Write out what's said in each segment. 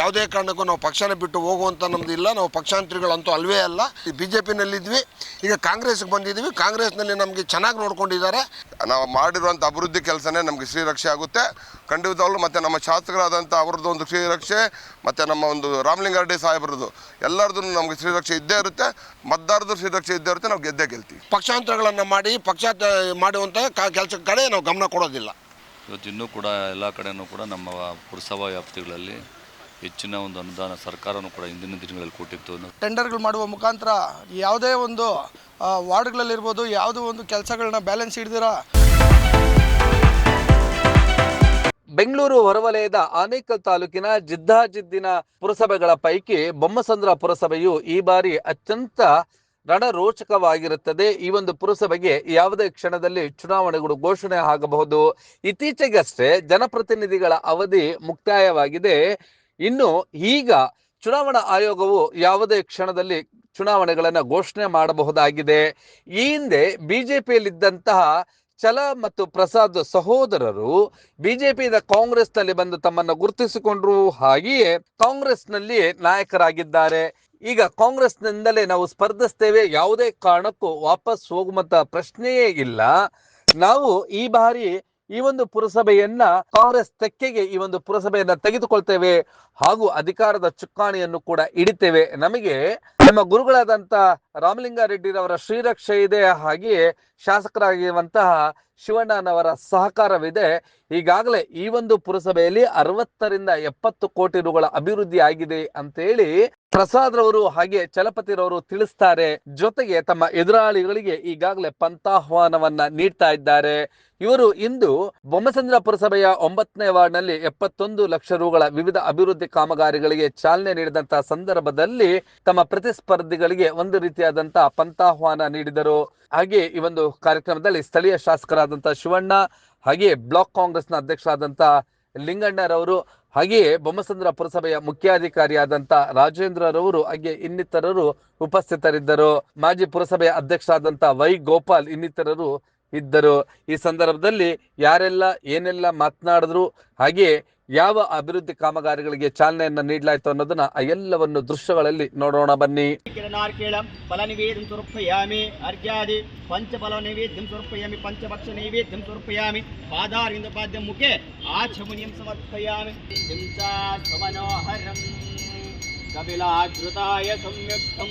ಯಾವುದೇ ಕಾರಣಕ್ಕೂ ನಾವು ಪಕ್ಷನ ಬಿಟ್ಟು ಹೋಗುವಂಥ ನಮ್ದು ಇಲ್ಲ. ನಾವು ಪಕ್ಷಾಂತರಿಗಳಂತೂ ಅಲ್ವೇ ಅಲ್ಲ. ಬಿ ಜೆ ಪಿನಲ್ಲಿದ್ವಿ ಈಗ ಕಾಂಗ್ರೆಸ್ಗೆ ಬಂದಿದ್ದೀವಿ. ಕಾಂಗ್ರೆಸ್ನಲ್ಲಿ ನಮಗೆ ಚೆನ್ನಾಗಿ ನೋಡ್ಕೊಂಡಿದ್ದಾರೆ. ನಾವು ಮಾಡಿರುವಂಥ ಅಭಿವೃದ್ಧಿ ಕೆಲಸನೇ ನಮಗೆ ಶ್ರೀರಕ್ಷೆ ಆಗುತ್ತೆ. ಖಂಡಿತವಾಗ್ಲೂ ಮತ್ತು ನಮ್ಮ ಶಾಸಕರಾದಂಥ ಅವ್ರದ್ದು ಒಂದು ಶ್ರೀರಕ್ಷೆ ಮತ್ತು ನಮ್ಮ ಒಂದು ರಾಮಲಿಂಗಾರೆಡ್ಡಿ ಸಾಹೇಬರದ್ದು ಎಲ್ಲರದ್ದು ನಮಗೆ ಶ್ರೀರಕ್ಷೆ ಇದ್ದೇ ಇರುತ್ತೆ. ಮತದಾರದ್ದು ಶ್ರೀರಕ್ಷೆ ಇದ್ದೇ ಇರುತ್ತೆ. ನಾವು ಗೆದ್ದೇ ಗೆಲ್ತೀವಿ. ಪಕ್ಷಾಂತರಗಳನ್ನು ಮಾಡಿ ಪಕ್ಷ ಮಾಡುವಂಥ ಕೆಲಸ ಕಡೆ ನಾವು ಗಮನ ಕೊಡೋದಿಲ್ಲ. ಇವತ್ತು ಇನ್ನೂ ಕೂಡ ಎಲ್ಲ ಕಡೆಯೂ ಕೂಡ ನಮ್ಮ ಪುರಸಭಾ ವ್ಯಾಪ್ತಿಗಳಲ್ಲಿ ಹೆಚ್ಚಿನ ಒಂದು ಅನುದಾನ ಸರ್ಕಾರನೂ ಕೂಡ ಇಂದಿನ ದಿನಗಳಲ್ಲಿ ಕೊಟ್ಟಿತ್ತು. ಟೆಂಡರ್ಗಳು ಮಾಡುವ ಮುಖಾಂತರ ಯಾವುದೇ ಒಂದು ವಾರ್ಡ್ಗಳಲ್ಲಿರ್ಬೋದು ಯಾವುದೋ ಒಂದು ಕೆಲಸಗಳನ್ನ ಬ್ಯಾಲೆನ್ಸ್ ಹಿಡಿದಿರ? ಬೆಂಗಳೂರು ಹೊರವಲಯದ ಆನೇಕಲ್ ತಾಲೂಕಿನ ಜಿದ್ದಾಜಿದ್ದಿನ ಪುರಸಭೆಗಳ ಪೈಕಿ ಬೊಮ್ಮಸಂದ್ರ ಪುರಸಭೆಯು ಈ ಬಾರಿ ಅತ್ಯಂತ ರಣರೋಚಕವಾಗಿರುತ್ತದೆ. ಈ ಒಂದು ಪುರಸಭೆಗೆ ಯಾವುದೇ ಕ್ಷಣದಲ್ಲಿ ಚುನಾವಣೆಗಳು ಘೋಷಣೆ ಆಗಬಹುದು. ಇತ್ತೀಚೆಗಷ್ಟೇ ಜನಪ್ರತಿನಿಧಿಗಳ ಅವಧಿ ಮುಕ್ತಾಯವಾಗಿದೆ. ಇನ್ನು ಈಗ ಚುನಾವಣಾ ಆಯೋಗವು ಯಾವುದೇ ಕ್ಷಣದಲ್ಲಿ ಚುನಾವಣೆಗಳನ್ನು ಘೋಷಣೆ ಮಾಡಬಹುದಾಗಿದೆ. ಈ ಹಿಂದೆ ಬಿಜೆಪಿಯಲ್ಲಿದ್ದಂತಹ ಛಲ ಮತ್ತು ಪ್ರಸಾದ್ ಸಹೋದರರು ಬಿಜೆಪಿಯಿಂದ ಕಾಂಗ್ರೆಸ್ನಲ್ಲಿ ಬಂದು ತಮ್ಮನ್ನು ಗುರುತಿಸಿಕೊಂಡ್ರು ಹಾಗೆಯೇ ಕಾಂಗ್ರೆಸ್ನಲ್ಲಿ ನಾಯಕರಾಗಿದ್ದಾರೆ. ಈಗ ಕಾಂಗ್ರೆಸ್ನಿಂದಲೇ ನಾವು ಸ್ಪರ್ಧಿಸ್ತೇವೆ ಯಾವುದೇ ಕಾರಣಕ್ಕೂ ವಾಪಸ್ ಹೋಗುವಂತ ಪ್ರಶ್ನೆಯೇ ಇಲ್ಲ. ನಾವು ಈ ಬಾರಿ ಈ ಒಂದು ಪುರಸಭೆಯನ್ನ ಕಾಂಗ್ರೆಸ್ ತೆಕ್ಕೆಗೆ ಈ ಒಂದು ಪುರಸಭೆಯನ್ನ ತೆಗೆದುಕೊಳ್ತೇವೆ ಹಾಗೂ ಅಧಿಕಾರದ ಚುಕ್ಕಾಣಿಯನ್ನು ಕೂಡ ಹಿಡಿತೇವೆ. ನಮಗೆ ನಮ್ಮ ಗುರುಗಳಾದಂತ ರಾಮಲಿಂಗಾರೆಡ್ಡಿರವರ ಶ್ರೀರಕ್ಷೆ ಇದೆ. ಹಾಗೆಯೇ ಶಾಸಕರಾಗಿರುವಂತಹ ಶಿವಣ್ಣನವರ ಸಹಕಾರವಿದೆ. ಈಗಾಗಲೇ ಈ ಒಂದು ಪುರಸಭೆಯಲ್ಲಿ ಅರವತ್ತರಿಂದ ಎಪ್ಪತ್ತು ಕೋಟಿ ರುಗಳ ಅಭಿವೃದ್ಧಿ ಆಗಿದೆ ಅಂತೇಳಿ ಪ್ರಸಾದ್ ರವರು ಹಾಗೆ ಚಲಪತಿರವರು ತಿಳಿಸ್ತಾರೆ ಜೊತೆಗೆ ತಮ್ಮ ಎದುರಾಳಿಗಳಿಗೆ ಈಗಾಗಲೇ ಪಂಥಾಹ್ವಾನವನ್ನ ನೀಡ್ತಾ ಇದ್ದಾರೆ. ಇವರು ಇಂದು ಬೊಮ್ಮಸಂದ್ರ ಪುರಸಭೆಯ ಒಂಬತ್ತನೇ ವಾರ್ಡ್ನಲ್ಲಿ ಎಪ್ಪತ್ತೊಂದು ಲಕ್ಷ ರುಗಳ ವಿವಿಧ ಅಭಿವೃದ್ಧಿ ಕಾಮಗಾರಿಗಳಿಗೆ ಚಾಲನೆ ನೀಡಿದಂತಹ ಸಂದರ್ಭದಲ್ಲಿ ತಮ್ಮ ಪ್ರತಿಸ್ಪರ್ಧಿಗಳಿಗೆ ಒಂದು ರೀತಿಯಾದಂತಹ ಪಂಥಾಹ್ವಾನ ನೀಡಿದರು. ಹಾಗೆ ಈ ಒಂದು ಕಾರ್ಯಕ್ರಮದಲ್ಲಿ ಸ್ಥಳೀಯ ಶಾಸಕರಾದಂತಹ ಶಿವಣ್ಣ, ಹಾಗೆ ಬ್ಲಾಕ್ ಕಾಂಗ್ರೆಸ್ನ ಅಧ್ಯಕ್ಷರಾದಂತಹ ಲಿಂಗಣ್ಣರವರು ಹಾಗೆಯೇ ಬೊಮ್ಮಸಂದ್ರ ಪುರಸಭೆಯ ಮುಖ್ಯಾಧಿಕಾರಿಯಾದಂಥ ರಾಜೇಂದ್ರರವರು, ಹಾಗೆ ಇನ್ನಿತರರು ಉಪಸ್ಥಿತರಿದ್ದರು. ಮಾಜಿ ಪುರಸಭೆಯ ಅಧ್ಯಕ್ಷರಾದಂಥ ವೈ ಗೋಪಾಲ್ ಇನ್ನಿತರರು ಇದ್ದರು. ಈ ಸಂದರ್ಭದಲ್ಲಿ ಯಾರೆಲ್ಲ, ಏನೆಲ್ಲ ಮಾತನಾಡಿದ್ರು, ಹಾಗೆಯೇ ಯಾವ ಅಭಿವೃದ್ಧಿ ಕಾಮಗಾರಿಗಳಿಗೆ ಚಾಲನೆಯನ್ನು ನೀಡಲಾಯಿತು ಅನ್ನೋದನ್ನ ಆ ಎಲ್ಲವನ್ನು ದೃಶ್ಯಗಳಲ್ಲಿ ನೋಡೋಣ ಬನ್ನಿ. ಕಪಿಲಾಕೃತಾಯ ಅರ್ಘ್ಯಾದಿ ಪಂಚಫಲ ನೈವೇದ್ಯಂ ಸಮರ್ಪಯಾಮಿ ಪಂಚಭಕ್ಷ ನೈವೇದ್ಯಂ ಸಮರ್ಪಯಾಮಿ ಪಾದಾರವಿಂದ ಪಾದ್ಯಂ ಮುಖೆ ಆಚಮುನಿಯಂ ಸಮರ್ಪಯಾಮಿ. ಚಿಂತಾ ಸ್ವಮನೋಹರಂ ಕಪಿಲಾಗೃತಾಯ ಸಂಯುಕ್ತಂ.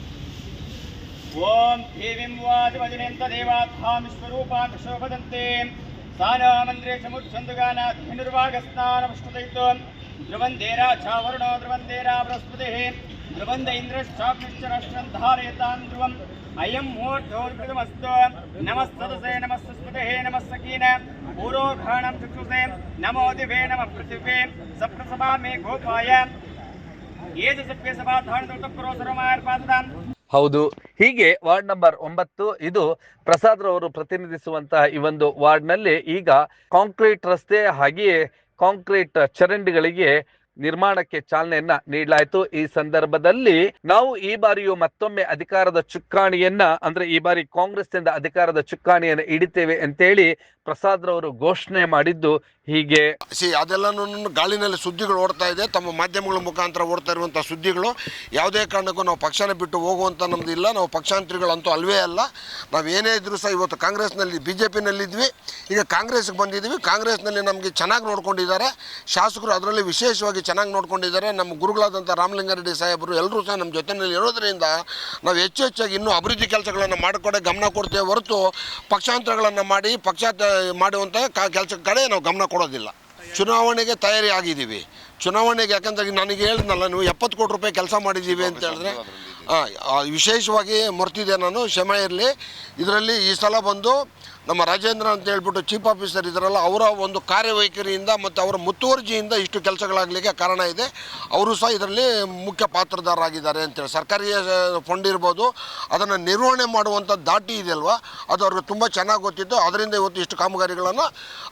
ఓం దేవీం వాజమజనేంత దేవాత్మాం స్వరూపాం శోభదంతే. సానామంద్రే సముచ్చందుగానా ధనుర్వాగస్నానముష్టుదైతో ధ్రువం దేరా చావరుణో ధ్రువం దేరా ప్రస్ఫుతి ధ్రువం దైంద్రశ్చాప్నిశ్చ రక్షం ధారయతాం ధ్రువం. అయం ముహూర్తోర్కృతమస్తు నమస్తదసే నమస్తస్మృతే నమస్తకీన పూర్వఘాణం చక్షుసే నమో దివే నమ పృథివే. సప్తసభా మే గోపాయ. ఏది సభ్య సభా ధారణ సర్వమార్పాదదాం ಹೌದು. ಹೀಗೆ ವಾರ್ಡ್ ನಂಬರ್ ಒಂಬತ್ತು, ಇದು ಪ್ರಸಾದ್ ರವರು ಪ್ರತಿನಿಧಿಸುವಂತಹ ಈ ಒಂದು ವಾರ್ಡ್ನಲ್ಲಿ ಈಗ ಕಾಂಕ್ರೀಟ್ ರಸ್ತೆ ಹಾಗೆಯೇ ಕಾಂಕ್ರೀಟ್ ಚರಂಡಿಗಳಿಗೆ ನಿರ್ಮಾಣಕ್ಕೆ ಚಾಲನೆಯನ್ನ ನೀಡಲಾಯಿತು. ಈ ಸಂದರ್ಭದಲ್ಲಿ ನಾವು ಈ ಬಾರಿಯೂ ಮತ್ತೊಮ್ಮೆ ಅಧಿಕಾರದ ಚುಕ್ಕಾಣಿಯನ್ನ, ಅಂದ್ರೆ ಈ ಬಾರಿ ಕಾಂಗ್ರೆಸ್ನಿಂದ ಅಧಿಕಾರದ ಚುಕ್ಕಾಣಿಯನ್ನು ಹಿಡಿತೇವೆ ಅಂತೇಳಿ ಪ್ರಸಾದ್ ರವರು ಘೋಷಣೆ ಮಾಡಿದ್ದು ಹೀಗೆ. ಸಿ, ಅದೆಲ್ಲನೂ ಗಾಳಿನಲ್ಲಿ ಸುದ್ದಿಗಳು ಓಡ್ತಾ ಇದೆ. ತಮ್ಮ ಮಾಧ್ಯಮಗಳ ಮುಖಾಂತರ ಓಡ್ತಾ ಇರುವಂತಹ ಸುದ್ದಿಗಳು ಯಾವುದೇ ಕಾರಣಕ್ಕೂ ನಾವು ಪಕ್ಷನ ಬಿಟ್ಟು ಹೋಗುವಂತ ನಮ್ದು ಇಲ್ಲ. ನಾವು ಪಕ್ಷಾಂತರಿಗಳಂತೂ ಅಲ್ವೇ ಅಲ್ಲ. ನಾವು ಏನೇ ಇದ್ರು ಸಹ ಇವತ್ತು ಕಾಂಗ್ರೆಸ್ನಲ್ಲಿ ಬಿ ಜೆ ಪಿನಲ್ಲಿದ್ವಿ ಈಗ ಕಾಂಗ್ರೆಸ್ಗೆ ಬಂದಿದ್ದೀವಿ. ಕಾಂಗ್ರೆಸ್ನಲ್ಲಿ ನಮಗೆ ಚೆನ್ನಾಗಿ ನೋಡ್ಕೊಂಡಿದ್ದಾರೆ. ಶಾಸಕರು ಅದರಲ್ಲಿ ವಿಶೇಷವಾಗಿ ಚೆನ್ನಾಗಿ ನೋಡ್ಕೊಂಡಿದ್ದಾರೆ. ನಮ್ಮ ಗುರುಗಳಾದಂಥ ರಾಮಲಿಂಗಾರೆಡ್ಡಿ ಸಾಹೇಬರು ಎಲ್ಲರೂ ಸಹ ನಮ್ಮ ಜೊತೆಯಲ್ಲಿ ಇರೋದರಿಂದ ನಾವು ಹೆಚ್ಚು ಹೆಚ್ಚಾಗಿ ಇನ್ನೂ ಅಭಿವೃದ್ಧಿ ಕೆಲಸಗಳನ್ನು ಮಾಡಿಕೊಡೆ ಗಮನ ಕೊಡ್ತೇವೆ ಹೊರತು ಪಕ್ಷಾಂತರಗಳನ್ನು ಮಾಡಿ ಪಕ್ಷಾತ ಮಾಡುವಂಥ ಕೆಲಸ ಕಡೆ ನಾವು ಗಮನ ಕೊಡೋದಿಲ್ಲ. ಚುನಾವಣೆಗೆ ತಯಾರಿ ಆಗಿದ್ದೀವಿ. ಚುನಾವಣೆಗೆ ಯಾಕಂದ್ರೆ ನನಗೆ ಹೇಳಿದ್ನಲ್ಲ ನೀವು ಎಪ್ಪತ್ತು ಕೋಟಿ ರೂಪಾಯಿ ಕೆಲಸ ಮಾಡಿದ್ದೀವಿ ಅಂತ ಹೇಳಿದ್ರೆ ವಿಶೇಷವಾಗಿ ಮರ್ತಿದ್ದೆ ನಾನು, ಕ್ಷಮೆ ಇರಲಿ. ಇದರಲ್ಲಿ ಈ ಸಲ ಬಂದು ನಮ್ಮ ರಾಜೇಂದ್ರ ಅಂತ ಹೇಳ್ಬಿಟ್ಟು ಚೀಫ್ ಆಫೀಸರ್ ಇದರಲ್ಲ, ಅವರ ಒಂದು ಕಾರ್ಯವೈಖರಿಯಿಂದ ಮತ್ತು ಅವರ ಮುತುವರ್ಜಿಯಿಂದ ಇಷ್ಟು ಕೆಲಸಗಳಾಗಲಿಕ್ಕೆ ಕಾರಣ ಇದೆ. ಅವರು ಸಹ ಇದರಲ್ಲಿ ಮುಖ್ಯ ಪಾತ್ರದಾರರಾಗಿದ್ದಾರೆ ಅಂತೇಳಿ ಸರ್ಕಾರಿ ಫಂಡ್ ಇರ್ಬೋದು, ಅದನ್ನು ನಿರ್ವಹಣೆ ಮಾಡುವಂಥ ದಾಟಿ ಇದೆಯಲ್ವ? ಅದು ಅವ್ರಿಗೆ ತುಂಬ ಚೆನ್ನಾಗಿ ಗೊತ್ತಿತ್ತು. ಅದರಿಂದ ಇವತ್ತು ಇಷ್ಟು ಕಾಮಗಾರಿಗಳನ್ನು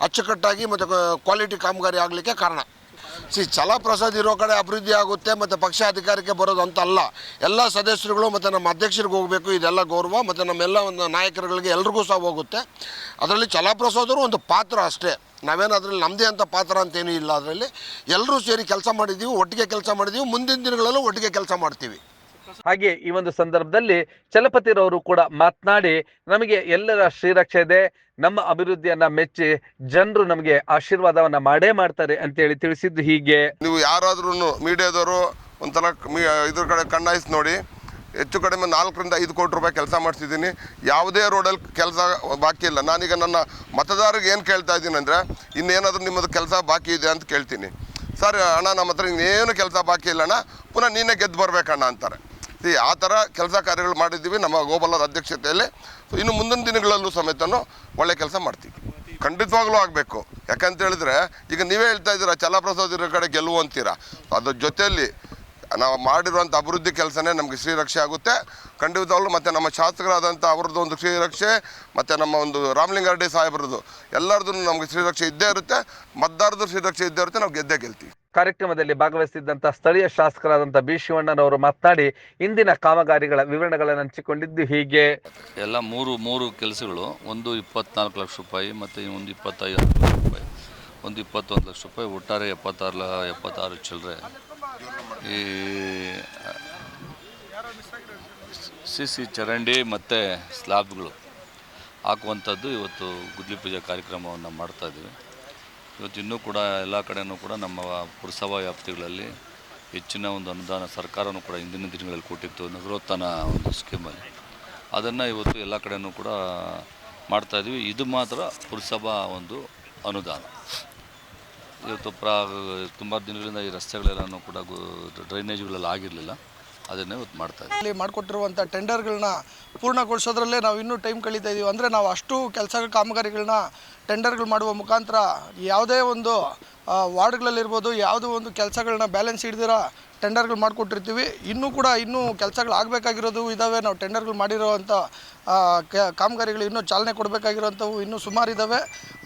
ಅಚ್ಚುಕಟ್ಟಾಗಿ ಮತ್ತು ಕ್ವಾಲಿಟಿ ಕಾಮಗಾರಿ ಆಗಲಿಕ್ಕೆ ಕಾರಣ. ಸಿ ಛಲಪ್ರಸಾದ್ ಇರೋ ಕಡೆ ಅಭಿವೃದ್ಧಿ ಆಗುತ್ತೆ, ಮತ್ತು ಪಕ್ಷ ಅಧಿಕಾರಕ್ಕೆ ಬರೋದು ಅಂತ ಅಲ್ಲ ಎಲ್ಲ ಸದಸ್ಯರುಗಳು ಮತ್ತು ನಮ್ಮ ಅಧ್ಯಕ್ಷರಿಗೆ ಹೋಗಬೇಕು, ಇದೆಲ್ಲ ಗೌರವ, ಮತ್ತು ನಮ್ಮೆಲ್ಲ ಒಂದು ನಾಯಕರುಗಳಿಗೆ ಎಲ್ರಿಗೂ ಸಹ ಹೋಗುತ್ತೆ. ಅದರಲ್ಲಿ ಛಲಪ್ರಸಾದರು ಒಂದು ಪಾತ್ರ ಅಷ್ಟೇ. ನಾವೇನು ಅದರಲ್ಲಿ ನಮ್ಮದೇ ಅಂತ ಪಾತ್ರ ಅಂತೇನೂ ಇಲ್ಲ ಅದರಲ್ಲಿ. ಎಲ್ಲರೂ ಸೇರಿ ಕೆಲಸ ಮಾಡಿದ್ದೀವಿ ಒಟ್ಟಿಗೆ ಕೆಲಸ ಮಾಡಿದ್ದೀವಿ ಮುಂದಿನ ದಿನಗಳಲ್ಲೂ ಒಟ್ಟಿಗೆ ಕೆಲಸ ಮಾಡ್ತೀವಿ. ಹಾಗೆ ಈ ಒಂದು ಸಂದರ್ಭದಲ್ಲಿ ಚಲಪತಿರವರು ಕೂಡ ಮಾತನಾಡಿ, ನಮಗೆ ಎಲ್ಲರ ಶ್ರೀರಕ್ಷೆ ಇದೆ, ನಮ್ಮ ಅಭಿವೃದ್ಧಿಯನ್ನ ಮೆಚ್ಚಿ ಜನರು ನಮಗೆ ಆಶೀರ್ವಾದವನ್ನ ಮಾಡೇ ಮಾಡ್ತಾರೆ ಅಂತೇಳಿ ತಿಳಿಸಿದ್ದು ಹೀಗೆ. ನೀವು ಯಾರಾದ್ರೂ ಮೀಡಿಯಾದವರು ಒಂಥರ ಇದ್ರ ಕಡೆ ಕಣ್ಣಾಯಿಸಿ ನೋಡಿ, ಹೆಚ್ಚು ಕಡಿಮೆ ನಾಲ್ಕರಿಂದ ಐದು ಕೋಟಿ ರೂಪಾಯಿ ಕೆಲಸ ಮಾಡಿಸಿದ್ದೀನಿ, ಯಾವುದೇ ರೋಡಲ್ಲಿ ಕೆಲಸ ಬಾಕಿ ಇಲ್ಲ. ನಾನೀಗ ನನ್ನ ಮತದಾರರಿಗೆ ಏನು ಕೇಳ್ತಾ ಇದ್ದೀನಿ ಅಂದರೆ, ಇನ್ನೇನಾದರೂ ನಿಮ್ಮದು ಕೆಲಸ ಬಾಕಿ ಇದೆ ಅಂತ ಕೇಳ್ತೀನಿ. ಸರ್ ಅಣ್ಣ, ನಮ್ಮ ಹತ್ರ ಇನ್ನೇನು ಕೆಲಸ ಬಾಕಿ ಇಲ್ಲ ಅಣ್ಣ, ಪುನಃ ನೀನೇ ಗೆದ್ದು ಬರಬೇಕಣ್ಣ ಅಂತಾರೆ. ಈ ಆ ಥರ ಕೆಲಸ ಕಾರ್ಯಗಳು ಮಾಡಿದ್ದೀವಿ ನಮ್ಮ ಗೋಪಾಲರ ಅಧ್ಯಕ್ಷತೆಯಲ್ಲಿ. ಸೊ ಇನ್ನು ಮುಂದಿನ ದಿನಗಳಲ್ಲೂ ಸಮೇತನೂ ಒಳ್ಳೆ ಕೆಲಸ ಮಾಡ್ತೀವಿ. ಖಂಡಿತವಾಗ್ಲೂ ಆಗಬೇಕು. ಯಾಕಂತ ಹೇಳಿದ್ರೆ, ಈಗ ನೀವೇ ಹೇಳ್ತಾ ಇದ್ದೀರಾ, ಚಲಪ್ರಸಾದ್ ಇರೋ ಕಡೆ ಗೆಲುವು ಅಂತೀರಾ? ಅದ್ರ ಜೊತೆಯಲ್ಲಿ ನಾವು ಮಾಡಿರುವಂಥ ಅಭಿವೃದ್ಧಿ ಕೆಲಸನೇ ನಮಗೆ ಶ್ರೀರಕ್ಷೆ ಆಗುತ್ತೆ. ಖಂಡಿತವಾಗ್ಲೂ ಮತ್ತು ನಮ್ಮ ಶಾಸಕರಾದಂಥ ಅವ್ರದ್ದು ಒಂದು ಶ್ರೀರಕ್ಷೆ, ಮತ್ತು ನಮ್ಮ ಒಂದು ರಾಮಲಿಂಗಾರೆಡ್ಡಿ ಸಾಹೇಬ್ರದ್ದು ಎಲ್ಲರದ್ದು ನಮಗೆ ಶ್ರೀರಕ್ಷೆ ಇದ್ದೇ ಇರುತ್ತೆ. ಮತದಾರದ್ದು ಶ್ರೀರಕ್ಷೆ ಇದ್ದೇ ಇರುತ್ತೆ, ನಾವು ಗೆದ್ದೇ ಗೆಲ್ತೀವಿ. ಕಾರ್ಯಕ್ರಮದಲ್ಲಿ ಭಾಗವಹಿಸಿದ್ದಂತ ಸ್ಥಳೀಯ ಶಾಸಕರಾದಂಥ ಬಿ ಶಿವಣ್ಣನವರು ಮಾತನಾಡಿ, ಇಂದಿನ ಕಾಮಗಾರಿಗಳ ವಿವರಣೆಗಳನ್ನು ಹಂಚಿಕೊಂಡಿದ್ದು ಹೀಗೆ. ಎಲ್ಲ ಮೂರು ಮೂರು ಕೆಲಸಗಳು, ಒಂದು ಇಪ್ಪತ್ನಾಲ್ಕು ಲಕ್ಷ ರೂಪಾಯಿ ಮತ್ತು ಒಂದು ಇಪ್ಪತ್ತೈದು ಲಕ್ಷ ರೂಪಾಯಿ. ಒಂದು ಇಪ್ಪತ್ತೊಂದು ಲಕ್ಷ ರೂಪಾಯಿ, ಒಟ್ಟಾರೆ ಎಪ್ಪತ್ತಾರು ಎಪ್ಪತ್ತಾರು ಚಿಲ್ಲರೆ ಈ ಸಿ ಸಿ ಚರಂಡಿ ಮತ್ತು ಸ್ಲ್ಯಾಬ್ಗಳು ಹಾಕುವಂಥದ್ದು ಇವತ್ತು ಗುದ್ಲಿ ಪೂಜೆ ಕಾರ್ಯಕ್ರಮವನ್ನು ಮಾಡ್ತಾಯಿದ್ದೀವಿ ಇವತ್ತು ಇನ್ನೂ ಕೂಡ ಎಲ್ಲ ಕಡೆಯೂ ಕೂಡ ನಮ್ಮ ಪುರಸಭಾ ವ್ಯಾಪ್ತಿಗಳಲ್ಲಿ ಹೆಚ್ಚಿನ ಒಂದು ಅನುದಾನ ಸರ್ಕಾರನೂ ಕೂಡ ಹಿಂದಿನ ದಿನಗಳಲ್ಲಿ ಕೊಟ್ಟಿತ್ತು. ನಗರೋತ್ಥಾನ ಒಂದು ಸ್ಕೀಮಲ್ಲಿ. ಅದನ್ನು ಇವತ್ತು ಎಲ್ಲ ಕಡೆಯೂ ಕೂಡ ಮಾಡ್ತಾಯಿದ್ವಿ ಇದು ಮಾತ್ರ ಪುರಸಭಾ ಒಂದು ಅನುದಾನ. ಇವತ್ತು ಪ್ರ ತುಂಬ ದಿನಗಳಿಂದ ಈ ರಸ್ತೆಗಳೆಲ್ಲನೂ ಕೂಡ ಡ್ರೈನೇಜ್ಗಳೆಲ್ಲ ಆಗಿರಲಿಲ್ಲ. ಅದನ್ನೇ ಇವತ್ತು ಮಾಡ್ತಾ ಇದ್ದೀವಿ ಇಲ್ಲಿ ಮಾಡಿಕೊಟ್ಟಿರುವಂಥ ಟೆಂಡರ್ಗಳನ್ನ ಪೂರ್ಣಗೊಳಿಸೋದ್ರಲ್ಲೇ ನಾವು ಇನ್ನೂ ಟೈಮ್ ಕಳೀತಾ ಇದ್ದೀವಿ ಅಂದರೆ ನಾವು ಅಷ್ಟು ಕೆಲಸ ಕಾಮಗಾರಿಗಳನ್ನ ಟೆಂಡರ್ಗಳು ಮಾಡುವ ಮುಖಾಂತರ ಯಾವುದೇ ಒಂದು ವಾರ್ಡ್ಗಳಲ್ಲಿರ್ಬೋದು ಯಾವುದೋ ಒಂದು ಕೆಲಸಗಳನ್ನ ಬ್ಯಾಲೆನ್ಸ್ ಹಿಡ್ದಿರ ಟೆಂಡರ್ಗಳು ಮಾಡಿಕೊಟ್ಟಿರ್ತೀವಿ. ಇನ್ನೂ ಕೂಡ ಇನ್ನೂ ಕೆಲಸಗಳು ಆಗಬೇಕಾಗಿರೋದು ಇದ್ದಾವೆ ನಾವು ಟೆಂಡರ್ಗಳು ಮಾಡಿರೋವಂಥ ಕಾಮಗಾರಿಗಳು ಇನ್ನೂ ಚಾಲನೆ ಕೊಡಬೇಕಾಗಿರುವಂಥವು ಇನ್ನೂ ಸುಮಾರಿದ್ದಾವೆ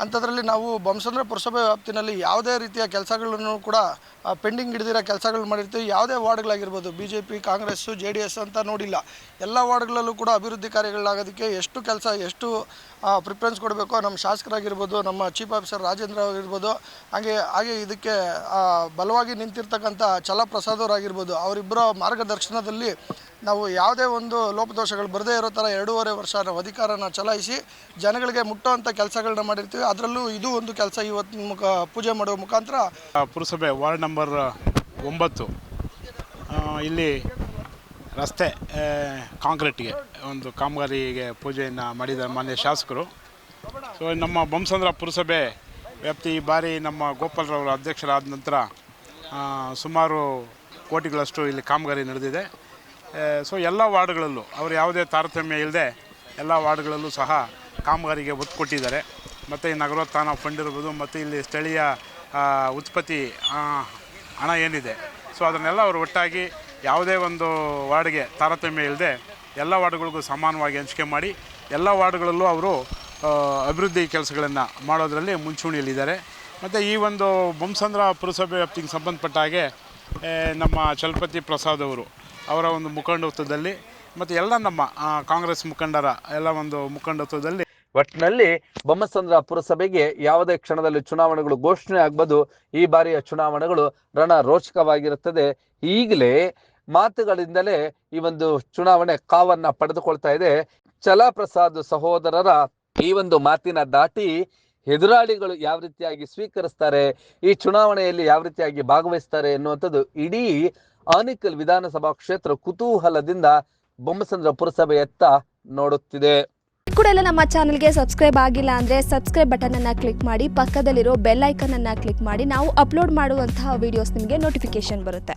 ಅಂಥದ್ರಲ್ಲಿ ನಾವು ಬೊಮ್ಮಸಂದ್ರ ಪುರಸಭೆ ವ್ಯಾಪ್ತಿನಲ್ಲಿ ಯಾವುದೇ ರೀತಿಯ ಕೆಲಸಗಳನ್ನು ಕೂಡ ಪೆಂಡಿಂಗ್ ಹಿಡಿದಿರೋ ಕೆಲಸಗಳು ಮಾಡಿರ್ತೀವಿ. ಯಾವುದೇ ವಾರ್ಡ್ಗಳಾಗಿರ್ಬೋದು B J P Congress J D S ಅಂತ ನೋಡಿಲ್ಲ. ಎಲ್ಲ ವಾರ್ಡ್ಗಳಲ್ಲೂ ಕೂಡ ಅಭಿವೃದ್ಧಿ ಕಾರ್ಯಗಳಾಗೋದಕ್ಕೆ ಎಷ್ಟು ಕೆಲಸ, ಎಷ್ಟು ಪ್ರಿಫರೆನ್ಸ್ ಕೊಡಬೇಕು, ನಮ್ಮ ಶಾಸಕರಾಗಿರ್ಬೋದು, ನಮ್ಮ ಚೀಫ್ ಆಫೀಸರ್ ರಾಜೇಂದ್ರ ಆಗಿರ್ಬೋದು ಹಾಗೆ ಹಾಗೆ ಇದಕ್ಕೆ ಬಲವಾಗಿ ನಿಂತಿರ್ತಕ್ಕಂಥ ಚಲಪ್ರಸಾದ್ ಅವರಾಗಿರ್ಬೋದು, ಅವರಿಬ್ಬರ ಮಾರ್ಗದರ್ಶನದಲ್ಲಿ ನಾವು ಯಾವುದೇ ಒಂದು ಲೋಪದೋಷಗಳು ಬರದೇ ಇರೋ ಥರ ಎರಡೂವರೆ ವರ್ಷ ನಾವು ಅಧಿಕಾರನ ಚಲಾಯಿಸಿ ಜನಗಳಿಗೆ ಮುಟ್ಟುವಂಥ ಕೆಲಸಗಳನ್ನ ಮಾಡಿರ್ತೀವಿ. ಅದರಲ್ಲೂ ಇದು ಒಂದು ಕೆಲಸ ಇವತ್ತು ಮುಖ, ಪೂಜೆ ಮಾಡುವ ಮುಖಾಂತರ. ಪುರಸಭೆ ವಾರ್ಡ್ ನಂಬರ್ ಒಂಬತ್ತು. ಇಲ್ಲಿ ರಸ್ತೆ ಕಾಂಕ್ರೀಟ್ಗೆ ಒಂದು ಕಾಮಗಾರಿಗೆ ಪೂಜೆಯನ್ನು ಮಾಡಿದ ಮಾನ್ಯ ಶಾಸಕರು. ಸೊ ನಮ್ಮ ಬಂಸಂದ್ರ ಪುರಸಭೆ ವ್ಯಾಪ್ತಿ ಈ ಬಾರಿ ನಮ್ಮ ಗೋಪಾಲರವರು ಅಧ್ಯಕ್ಷರಾದ ನಂತರ ಸುಮಾರು ಕೋಟಿಗಳಷ್ಟು ಇಲ್ಲಿ ಕಾಮಗಾರಿ ನಡೆದಿದೆ. ಸೊ ಎಲ್ಲ ವಾರ್ಡ್ಗಳಲ್ಲೂ ಅವರು ಯಾವುದೇ ತಾರತಮ್ಯ ಇಲ್ಲದೆ ಎಲ್ಲ ವಾರ್ಡ್ಗಳಲ್ಲೂ ಸಹ ಕಾಮಗಾರಿಗೆ ಒತ್ತು ಕೊಟ್ಟಿದ್ದಾರೆ. ಮತ್ತು ಈ ನಗರೋತ್ಥಾನ ಫಂಡ್ ಇರ್ಬೋದು, ಮತ್ತು ಇಲ್ಲಿ ಸ್ಥಳೀಯ ಉತ್ಪತ್ತಿ ಹಣ ಏನಿದೆ. ಸೊ ಅದನ್ನೆಲ್ಲ ಅವರು ಒಟ್ಟಾಗಿ ಯಾವುದೇ ಒಂದು ವಾರ್ಡ್ಗೆ ತಾರತಮ್ಯ ಇಲ್ಲದೆ ಎಲ್ಲ ವಾರ್ಡ್ಗಳಿಗೂ ಸಮಾನವಾಗಿ ಹಂಚಿಕೆ ಮಾಡಿ, ಎಲ್ಲ ವಾರ್ಡ್ಗಳಲ್ಲೂ ಅವರು ಅಭಿವೃದ್ಧಿ ಕೆಲಸಗಳನ್ನು ಮಾಡೋದರಲ್ಲಿ ಮುಂಚೂಣಿಯಲ್ಲಿದ್ದಾರೆ. ಮತ್ತು ಈ ಒಂದು ಬೊಮ್ಮಸಂದ್ರ ಪುರಸಭೆ ವ್ಯಾಪ್ತಿಗೆ ಸಂಬಂಧಪಟ್ಟ ಹಾಗೆ ನಮ್ಮ ಚಲಪತಿ ಪ್ರಸಾದ್ ಅವರು ಅವರ ಒಂದು ಮುಖಂಡತ್ವದಲ್ಲಿ ಮತ್ತು ಎಲ್ಲ ನಮ್ಮ ಕಾಂಗ್ರೆಸ್ ಮುಖಂಡರ ಎಲ್ಲ ಒಂದು ಮುಖಂಡತ್ವದಲ್ಲಿ. ಒಟ್ಟಿನಲ್ಲಿ ಬೊಮ್ಮಸಂದ್ರ ಪುರಸಭೆಗೆ ಯಾವುದೇ ಕ್ಷಣದಲ್ಲಿ ಚುನಾವಣೆಗಳು ಘೋಷಣೆ ಆಗ್ಬೋದು, ಈ ಬಾರಿಯ ಚುನಾವಣೆಗಳು ರಣ ರೋಚಕವಾಗಿರುತ್ತದೆ ಈಗಲೇ ಮಾತುಗಳಿಂದಲೇ ಈ ಒಂದು ಚುನಾವಣೆ ಕಾವನ್ನ ಪಡೆದುಕೊಳ್ತಾ ಇದೆ. ಚಲಾಪ್ರಸಾದ್ ಸಹೋದರರ ಈ ಒಂದು ಮಾತಿನ ದಾಟಿ ಎದುರಾಳಿಗಳು ಯಾವ ರೀತಿಯಾಗಿ ಸ್ವೀಕರಿಸ್ತಾರೆ, ಈ ಚುನಾವಣೆಯಲ್ಲಿ ಯಾವ ರೀತಿಯಾಗಿ ಭಾಗವಹಿಸ್ತಾರೆ ಎನ್ನುವಂಥದ್ದು ಇಡೀ ಆನಿಕಲ್ ವಿಧಾನಸಭಾ ಕ್ಷೇತ್ರ ಕುತೂಹಲದಿಂದ ಬೊಮ್ಮಸಂದ್ರ ಪುರಸಭೆಯತ್ತ ನೋಡುತ್ತಿದೆ. ಕೂಡ ಎಲ್ಲ ನಮ್ಮ ಚಾನಲ್ಗೆ ಸಬ್ಸ್ಕ್ರೈಬ್ ಆಗಿಲ್ಲ ಅಂದ್ರೆ ಸಬ್ಸ್ಕ್ರೈಬ್ ಬಟನ್ ಅನ್ನ ಕ್ಲಿಕ್ ಮಾಡಿ, ಪಕ್ಕದಲ್ಲಿರೋ ಬೆಲ್ ಅನ್ನ ಕ್ಲಿಕ್ ಮಾಡಿ, ನಾವು ಅಪ್ಲೋಡ್ ಮಾಡುವಂತಹ ವಿಡಿಯೋಸ್ ನಿಮಗೆ ನೋಟಿಫಿಕೇಶನ್ ಬರುತ್ತೆ.